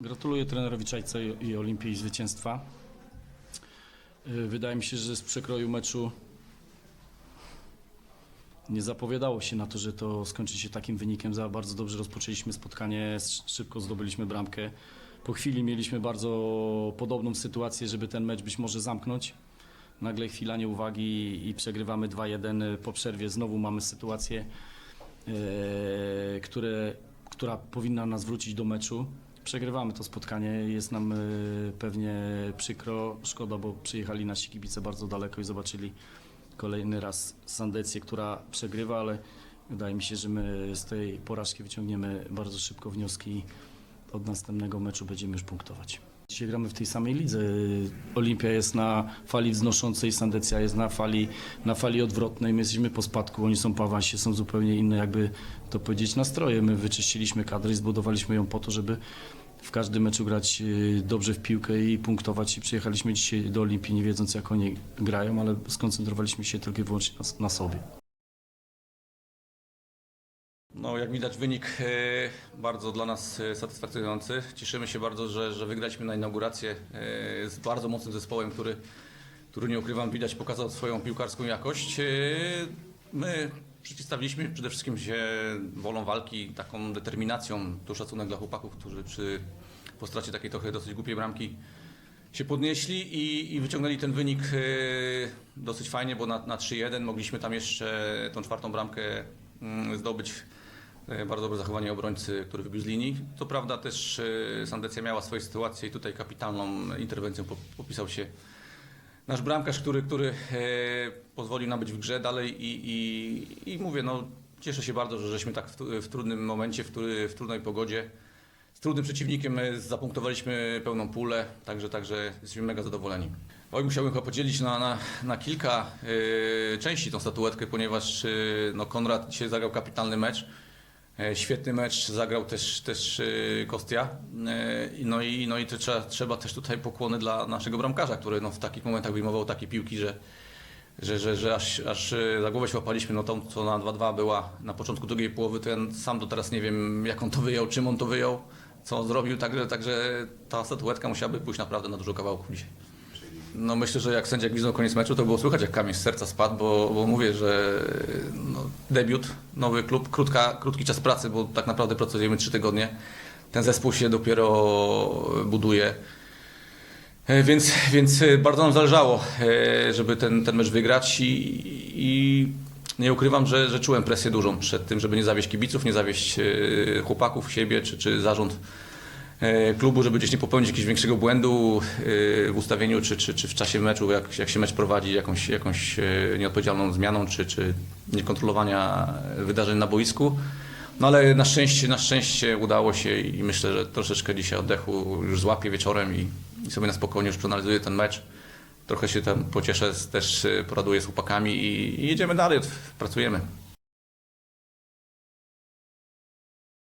Gratuluję trenerowi Czajce i Olimpii zwycięstwa. Y, Wydaje mi się, że z przekroju meczu nie zapowiadało się na to, że to skończy się takim wynikiem. Za bardzo dobrze rozpoczęliśmy spotkanie, sz- szybko zdobyliśmy bramkę. Po chwili mieliśmy bardzo podobną sytuację, żeby ten mecz być może zamknąć. Nagle chwila nieuwagi i przegrywamy 2-1. Po przerwie znowu mamy sytuację, e, które, która powinna nas wrócić do meczu. Przegrywamy to spotkanie, jest nam e, pewnie przykro, szkoda, bo przyjechali nasi kibice bardzo daleko i zobaczyli kolejny raz Sandecję, która przegrywa, ale wydaje mi się, że my z tej porażki wyciągniemy bardzo szybko wnioski i od następnego meczu będziemy już punktować. Dzisiaj gramy w tej samej lidze. Olimpia jest na fali wznoszącej, Sandecja jest na fali, na fali odwrotnej. My jesteśmy po spadku, oni są po awansie, są zupełnie inne, jakby to powiedzieć, nastroje. My wyczyściliśmy kadrę i zbudowaliśmy ją po to, żeby w każdym meczu grać y, dobrze w piłkę i punktować. I przyjechaliśmy dzisiaj do Olimpii nie wiedząc, jak oni grają, ale skoncentrowaliśmy się tylko i wyłącznie na, na sobie. No, jak widać wynik e, bardzo dla nas e, satysfakcjonujący. Cieszymy się bardzo, że, że wygraliśmy na inaugurację e, z bardzo mocnym zespołem, który, który nie ukrywam, widać pokazał swoją piłkarską jakość. My przeciwstawiliśmy przede wszystkim się wolą walki, taką determinacją. Tu szacunek dla chłopaków, którzy przy po stracie takiej trochę dosyć głupiej bramki się podnieśli i, i wyciągnęli ten wynik dosyć fajnie, bo na, na 3-1 mogliśmy tam jeszcze tą czwartą bramkę mm, zdobyć. E, Bardzo dobre zachowanie obrońcy, który wybił z linii. Co prawda też e, Sandecja miała swoje sytuacje i tutaj kapitalną interwencją po- popisał się nasz bramkarz, który, który e, pozwolił nam być w grze dalej i, i, i mówię, no cieszę się bardzo, że żeśmy tak w, w trudnym momencie, w, w trudnej pogodzie, z trudnym przeciwnikiem zapunktowaliśmy pełną pulę, także, także jesteśmy mega zadowoleni. Oj, musiałbym chyba podzielić na, na, na kilka e, części tą statuetkę, ponieważ e, no, Konrad dzisiaj zagrał kapitalny mecz. E, Świetny mecz zagrał też, też e, Kostia. E, No i, no i to trzeba, trzeba też tutaj pokłony dla naszego bramkarza, który no, w takich momentach wyjmował takie piłki, że, że, że, że aż, aż za głowę się łapaliśmy. No tą, co na 2-2 była na początku drugiej połowy, to ja sam do teraz nie wiem, jak on to wyjął, czym on to wyjął, co on zrobił. Także, także ta statuetka musiałaby pójść naprawdę na dużo kawałków dzisiaj. No myślę, że jak sędzia gwizdnął koniec meczu, to było słychać jak kamień z serca spadł, bo, bo mówię, że no, debiut, nowy klub, krótka, krótki czas pracy, bo tak naprawdę pracujemy trzy tygodnie. Ten zespół się dopiero buduje. E, Więc, więc e, bardzo nam zależało, e, żeby ten, ten mecz wygrać i, i nie ukrywam, że, że czułem presję dużą przed tym, żeby nie zawieść kibiców, nie zawieść chłopaków, siebie czy, czy zarząd klubu, żeby gdzieś nie popełnić jakiegoś większego błędu e, w ustawieniu czy, czy, czy w czasie meczu, jak, jak się mecz prowadzi jakąś, jakąś e, nieodpowiedzialną zmianą czy, czy niekontrolowania wydarzeń na boisku. No ale na szczęście, na szczęście udało się i myślę, że troszeczkę dzisiaj oddechu już złapię wieczorem i, i sobie na spokojnie już przeanalizuję ten mecz. Trochę się tam pocieszę, też e, poraduję z chłopakami i, i jedziemy dalej, pracujemy.